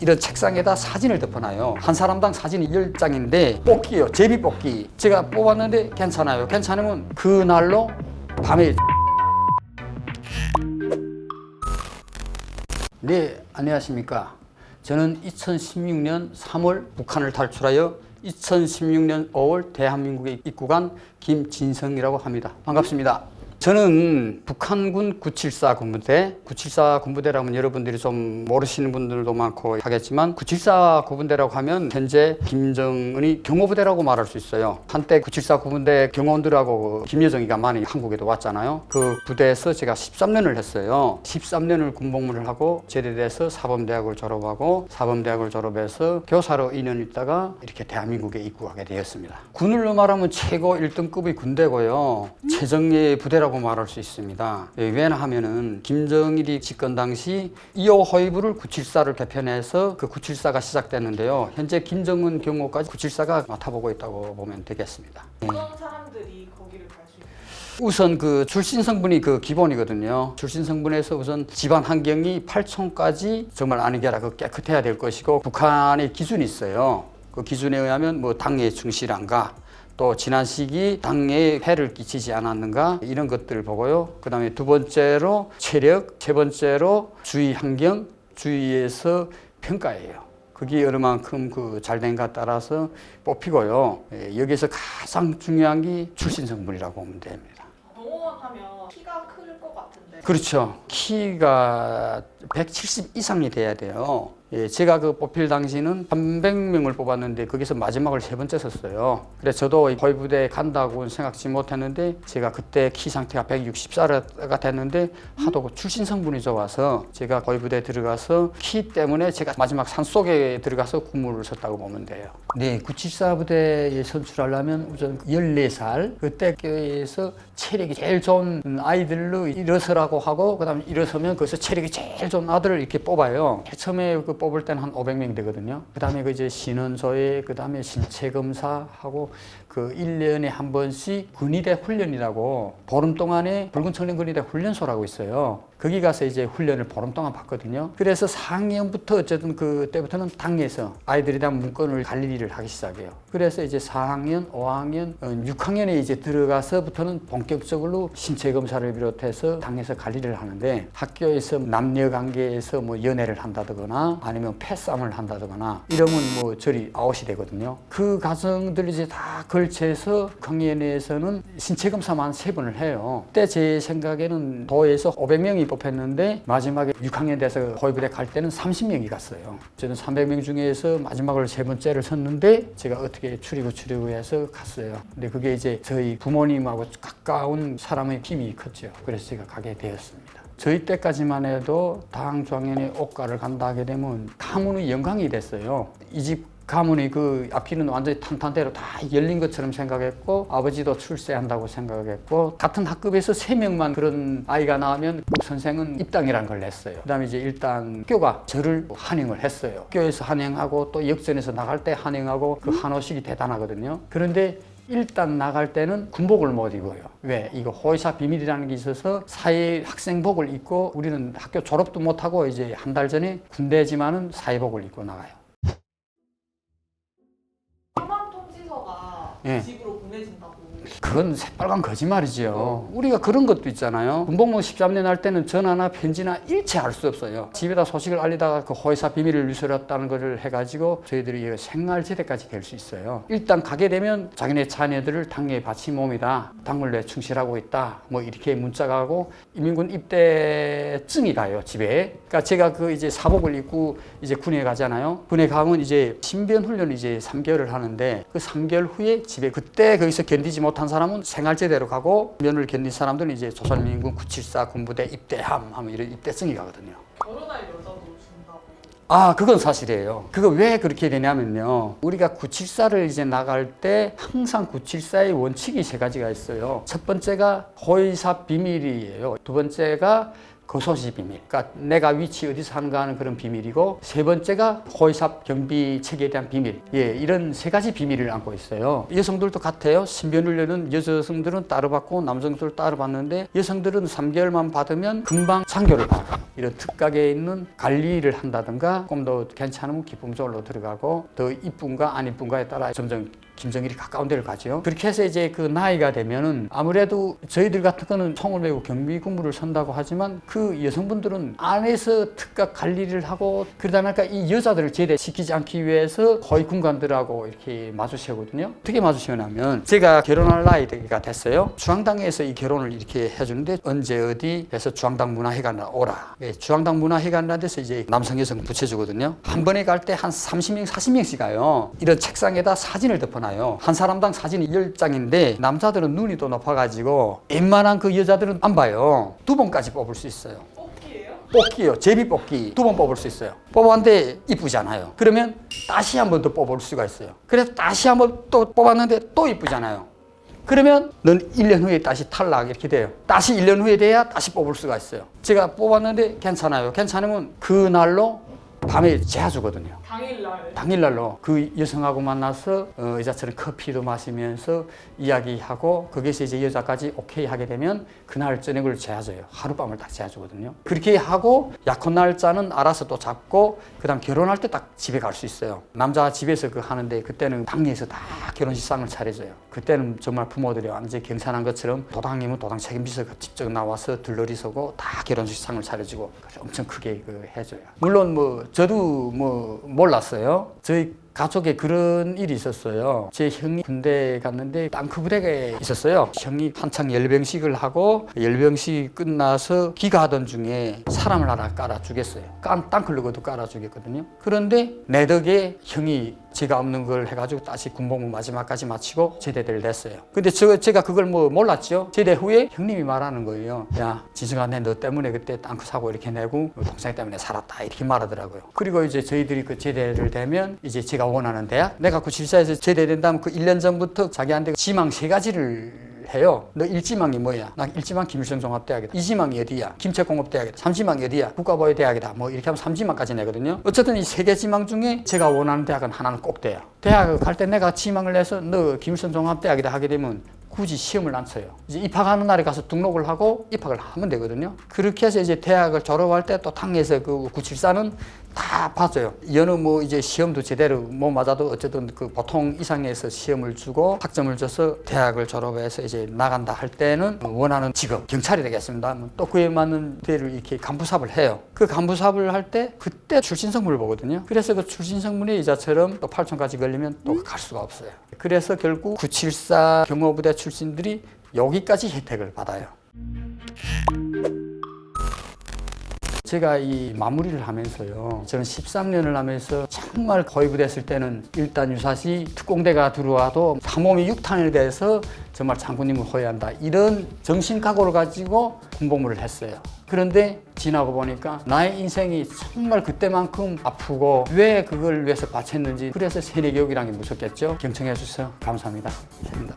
이런 책상에다 사진을 덮어놔요. 한 사람당 사진이 10장인데 뽑기요. 제비 뽑기. 제가 뽑았는데 괜찮아요. 괜찮으면 그날로 밤에 네, 안녕하십니까. 저는 2016년 3월 북한을 탈출하여 2016년 5월 대한민국에 입국한 김진성이라고 합니다. 반갑습니다. 저는 북한군 974 군부대, 974 군부대라면 여러분들이 좀 모르시는 분들도 많고 하겠지만 974 군부대라고 하면 현재 김정은이 경호부대라고 말할 수 있어요. 한때 974 군부대 경호원들하고 김여정이가 많이 한국에도 왔잖아요. 그 부대에서 제가 13년을 했어요. 13년을 군복무를 하고 제대돼서 사범대학을 졸업하고 사범대학을 졸업해서 교사로 2년 있다가 이렇게 대한민국에 입국하게 되었습니다. 군을로 말하면 최고 1등급의 군대고요. 최정예 부대라고 말할 수 있습니다. 예, 왜냐 하면은 김정일이 집권 당시 2호 허위부를 974를 개편해서 그 974가 시작됐는데요. 현재 김정은 경호까지 974가 맡아보고 있다고 보면 되겠습니다. 어떤 사람들이 거기를 갈 수 있어요? 우선 그 출신 성분이 그 기본이거든요. 출신 성분에서 우선 집안 환경이 8촌까지 정말 아니게 아니라 그 깨끗해야 될 것이고 북한의 기준이 있어요. 그 기준에 의하면 뭐 당에 충실한가 또 지난 시기 당에 해를 끼치지 않았는가 이런 것들을 보고요. 그 다음에 두 번째로 체력, 세 번째로 주의 환경, 주위에서 평가예요. 그게 어느 만큼 그 잘된가 따라서 뽑히고요. 예, 여기서 가장 중요한 게 출신 성분이라고 보면 됩니다. 동호원 하면 키가 클 것 같은데 그렇죠. 키가 170 이상이 돼야 돼요. 예, 제가 그 뽑힐 당시는 300명을 뽑았는데 거기서 마지막을 세 번째 섰어요. 그래서 저도 거의부대에 간다고는 생각지 못했는데 제가 그때 키 상태가 164가 됐는데 하도 그 출신 성분이 좋아서 제가 거의부대에 들어가서 키 때문에 제가 마지막 산 속에 들어가서 군무를 섰다고 보면 돼요. 네, 974 부대에 선출하려면 우선 14살 그때에서 체력이 제일 좋은 아이들로 일어서라고 하고 그다음에 일어서면 거기서 체력이 제일 좋은 아들을 이렇게 뽑아요. 처음에 그 뽑을 때는 한 500명 되거든요. 그 다음에 그 이제 신원소에 그 다음에 신체 검사하고 그 1년에 한 번씩 군의대 훈련이라고 보름 동안에 붉은 청년 군의대 훈련소라고 있어요. 거기 가서 이제 훈련을 보름 동안 받거든요. 그래서 4학년부터 어쨌든 그때부터는 당에서 아이들에 대한 문건을 관리를 하기 시작해요. 그래서 이제 4학년, 5학년, 6학년에 이제 들어가서부터는 본격적으로 신체 검사를 비롯해서 당에서 관리를 하는데 학교에서 남녀 관계에서 뭐 연애를 한다거나 아니면 패싸움을 한다거나 이러면 뭐 저리 아웃이 되거든요. 그 과정들을 이제 다 걸 쳐서 강연에서는 신체 검사만 세 번을 해요. 그때 제 생각에는 도에서 500명이 뽑혔는데 마지막에 6학년 돼서 거의부대 갈 때는 30명이 갔어요. 저는 300명 중에서 마지막을 세 번째를 섰는데 제가 어떻게 추리고 추리고 해서 갔어요. 근데 그게 이제 저희 부모님하고 가까운 사람의 힘이 컸죠. 그래서 제가 가게 되었습니다. 저희 때까지만 해도 당 중앙연의 옷가를 간다 하게 되면 가문의 영광이 됐어요. 이집 가문이 그 앞길은 완전히 탄탄대로 다 열린 것처럼 생각했고 아버지도 출세한다고 생각했고 같은 학급에서 세 명만 그런 아이가 나오면 그 선생은 입당이라는 걸 냈어요. 그 다음에 이제 일단 학교가 저를 환영을 했어요. 학교에서 환영하고 또 역전에서 나갈 때 환영하고 그 한호식이 대단하거든요. 그런데 일단 나갈 때는 군복을 못 입어요. 왜? 이거 호의사 비밀이라는 게 있어서 사회 학생복을 입고 우리는 학교 졸업도 못하고 이제 한 달 전에 군대지만은 사회복을 입고 나가요. 예. 집으로 보내진다고 그건 새빨간 거짓말이지요. 우리가 그런 것도 있잖아요. 군복무 13년 할 때는 전화나 편지나 일체 알 수 없어요. 집에다 소식을 알리다가 그 호의사 비밀을 누설했다는 것을 해가지고 저희들이 이거 생활제대까지 될 수 있어요. 일단 가게 되면 자기네 자녀들을 당에 바친 몸이다. 당물에 충실하고 있다. 뭐 이렇게 문자가 가고 인민군 입대증이 가요, 집에. 그러니까 제가 그 이제 사복을 입고 이제 군에 가잖아요. 군에 가면 이제 신변 훈련을 이제 3개월을 하는데 그 3개월 후에 집에 그때 거기서 견디지 못한 사람은 생활제대로 가고 면을 견딘 사람들은 이제 조선민군 974 군부대 입대함 하면 이런 입대증이 가거든요. 결혼할 여자도 준다고 아, 그건 사실이에요. 그거 왜 그렇게 되냐면요. 우리가 974를 이제 나갈 때 항상 974의 원칙이 세 가지가 있어요. 첫 번째가 호의사 비밀이에요. 두 번째가 거소시 비밀. 그러니까 내가 위치 어디 사는가 하는 그런 비밀이고 세 번째가 호의사 경비 체계에 대한 비밀. 예, 이런 세 가지 비밀을 안고 있어요. 여성들도 같아요. 신변훈련은 여성들은 따로 받고 남성들 따로 받는데 여성들은 3개월만 받으면 금방 장교를 받아요. 이런 특각에 있는 관리를 한다든가 조금 더 괜찮으면 기쁨 쪽으로 들어가고 더 이쁜가 안 이쁜가에 따라 점점 김정일이 가까운 데를 가죠. 그렇게 해서 이제 그 나이가 되면은 아무래도 저희들 같은 거는 총을 메고 경비 군무를 선다고 하지만 그 여성분들은 안에서 특각 관리를 하고 그러다 보니까 이 여자들을 제대시키지 않기 위해서 거의 군관들하고 이렇게 마주세우거든요. 어떻게 마주세우냐면 제가 결혼할 나이가 됐어요. 중앙당에서 이 결혼을 이렇게 해주는데 언제 어디 해서 중앙당 문화회관 오라. 예, 중앙당 문화회관이라는 데서 이제 남성 여성 붙여주거든요. 한 번에 갈 때 한 30명, 40명씩 가요. 이런 책상에다 사진을 덮어놔요. 한 사람당 사진이 10장인데 남자들은 눈이 또 높아가지고 웬만한 그 여자들은 안 봐요. 두 번까지 뽑을 수 있어요. 뽑기예요? 뽑기요. 제비 뽑기 두 번 뽑을 수 있어요. 뽑았는데 이쁘잖아요. 그러면 다시 한 번 더 뽑을 수가 있어요. 그래서 다시 한 번 또 뽑았는데 또 이쁘잖아요. 그러면 넌 1년 후에 다시 탈락 이렇게 돼요. 다시 1년 후에 돼야 다시 뽑을 수가 있어요. 제가 뽑았는데 괜찮아요. 괜찮으면 그 날로 밤에 재워주거든요. 당일날. 당일날로 그 여성하고 만나서 어, 여자처럼 커피도 마시면서 이야기하고 거기서 이제 여자까지 오케이 하게 되면 그날 저녁을 재워줘요. 하룻밤을 다 재워주거든요. 그렇게 하고 약혼 날짜는 알아서 또 잡고 그다음 결혼할 때 딱 집에 갈 수 있어요. 남자 집에서 그 하는데 그때는 당리에서 다 결혼식상을 차려줘요. 그때는 정말 부모들이 완전 경산한 것처럼 도당이면 도당 책임비서가 직접 나와서 들러리 서고 다 결혼식상을 차려주고 엄청 크게 그 해줘요. 물론 뭐 저도 뭐 몰랐어요. 저희 가족에 그런 일이 있었어요. 제 형이 군대 갔는데 땅크 부대에 있었어요. 형이 한창 열병식을 하고 열병식 끝나서 귀가하던 중에 사람을 하나 깔아 주겠어요. 깐 땅클로그도 깔아 주겠거든요. 그런데 내 덕에 형이 제가 없는 걸 해가지고 다시 군복무 마지막까지 마치고 제대를 냈어요. 근데 저, 제가 그걸 뭐 몰랐죠. 제대 후에 형님이 말하는 거예요. 야, 진승아, 내너 때문에 그때 땅크 사고 이렇게 내고 동생 때문에 살았다. 이렇게 말하더라고요. 그리고 이제 저희들이 그 제대를 되면 이제 제가 원하는 대학, 내가 그 질사에서 제대된다면 그 1년 전부터 자기한테 지망 세 가지를 해요. 너 일지망이 뭐야? 나 일지망 김일성 종합대학이다. 이지망이 어디야? 김책공업대학이다. 삼지망이 어디야? 국가보위대학이다. 뭐 이렇게 하면 삼지망까지 내거든요. 어쨌든 이 세 개 지망 중에 제가 원하는 대학은 하나는 꼭 돼요. 대학 갈때 내가 지망을 해서 너 김일성 종합대학이다 하게 되면 굳이 시험을 안 쳐요. 이제 입학하는 날에 가서 등록을 하고 입학을 하면 되거든요. 그렇게 해서 이제 대학을 졸업할 때 또 당에서 그 974는 다 봐줘요. 얘는 뭐 이제 시험도 제대로 못 맞아도 어쨌든 그 보통 이상에서 시험을 주고 학점을 줘서 대학을 졸업해서 이제 나간다 할 때는 원하는 직업 경찰이 되겠습니다. 뭐또 그에 맞는 데를 이렇게 간부삽을 해요. 그 간부삽을 할 때 그때 출신 성분을 보거든요. 그래서 그 출신 성분이 이자처럼 또 8천까지 걸리면 또 갈 수가 없어요. 그래서 결국 974 경호부대 출신들이 여기까지 혜택을 받아요. 제가 이 마무리를 하면서요. 저는 13년을 하면서 정말 거의부 됐을 때는 일단 유사시 특공대가 들어와도 한몸이 육탄에 대해서 정말 장군님을 호위한다. 이런 정신 각오를 가지고 군복무를 했어요. 그런데 지나고 보니까 나의 인생이 정말 그때만큼 아프고 왜 그걸 위해서 바쳤는지 그래서 세뇌교육이라는 게 무섭겠죠. 경청해 주셔서 감사합니다. 감사합니다.